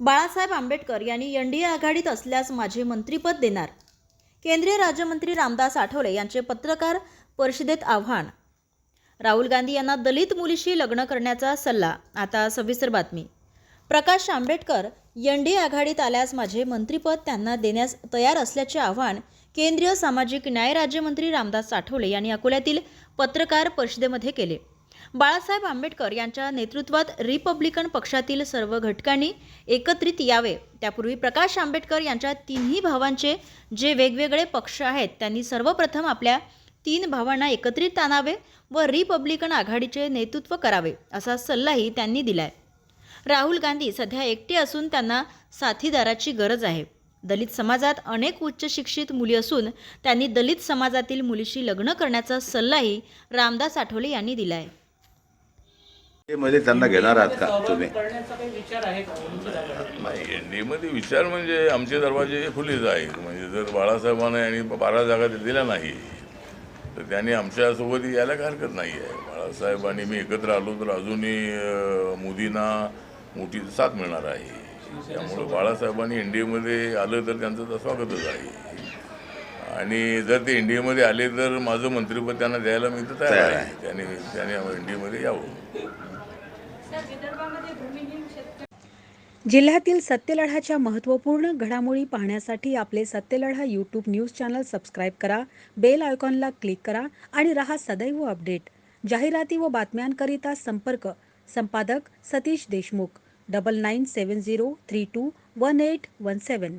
बाळासाहेब आंबेडकर यांनी N D A आघाडीत असल्यास माझे मंत्रीपद देणार. केंद्रीय राज्यमंत्री रामदास आठवले यांचे पत्रकार परिषदेत आव्हान. राहुल गांधी यांना दलित मुलीशी लग्न करण्याचा सल्ला. आता सविस्तर बातमी. प्रकाश आंबेडकर एन डी आघाडीत आल्यास माझे मंत्रीपद त्यांना देण्यास तयार असल्याचे आव्हान केंद्रीय सामाजिक न्याय राज्यमंत्री रामदास आठवले यांनी अकोल्यातील पत्रकार परिषदेमध्ये केले. बाळासाहेब आंबेडकर यांच्या नेतृत्वात रिपब्लिकन पक्षातील सर्व घटकांनी एकत्रित यावे. त्यापूर्वी प्रकाश आंबेडकर यांच्या तिन्ही भावांचे जे वेगवेगळे पक्ष आहेत त्यांनी सर्वप्रथम आपल्या तीन भावांना एकत्रित आणावे व रिपब्लिकन आघाडीचे नेतृत्व करावे असा सल्लाही त्यांनी दिलाय. राहुल गांधी सध्या एकटे असून त्यांना साथीदाराची गरज आहे. दलित समाजात अनेक उच्च शिक्षित मुली असून त्यांनी दलित समाजातील मुलीशी लग्न करण्याचा सल्लाही रामदास आठवले यांनी दिला आहे मध्ये त्यांना घेणार आहात का तुम्ही? करण्याचा काही विचार आहे का तुमच्या नाही एनडीएमध्ये विचार म्हणजे आमचे दरवाजे खुलेच आहेत. म्हणजे जर बाळासाहेबांना यांनी बारा जागा दिल्या नाही तर त्यांनी आमच्यासोबत यायला काही हरकत नाही आहे. बाळासाहेब आणि मी एकत्र आलो तर अजूनही मोदींना मोठी साथ मिळणार आहे. त्यामुळे बाळासाहेबांनी एनडीएमध्ये आलं तर त्यांचं तर स्वागतच आहे. आणि जर ते एनडीएमध्ये आले तर माझं मंत्रिपद त्यांना द्यायला मी तर तयार आहे. त्याने त्याने एनडीएमध्ये यावं. जिल्ह्यातील सत्यलढाच्या महत्त्वपूर्ण घडामोडी पाहण्यासाठी आपले Satyaladha YouTube news channel subscribe करा बेल आयकॉनला क्लिक करा आणि रहा सदैव अपडेट जाहिराती व बातम्यांकरिता संपर्क संपादक Satish Deshmukh double nine seven zero three two one eight one seven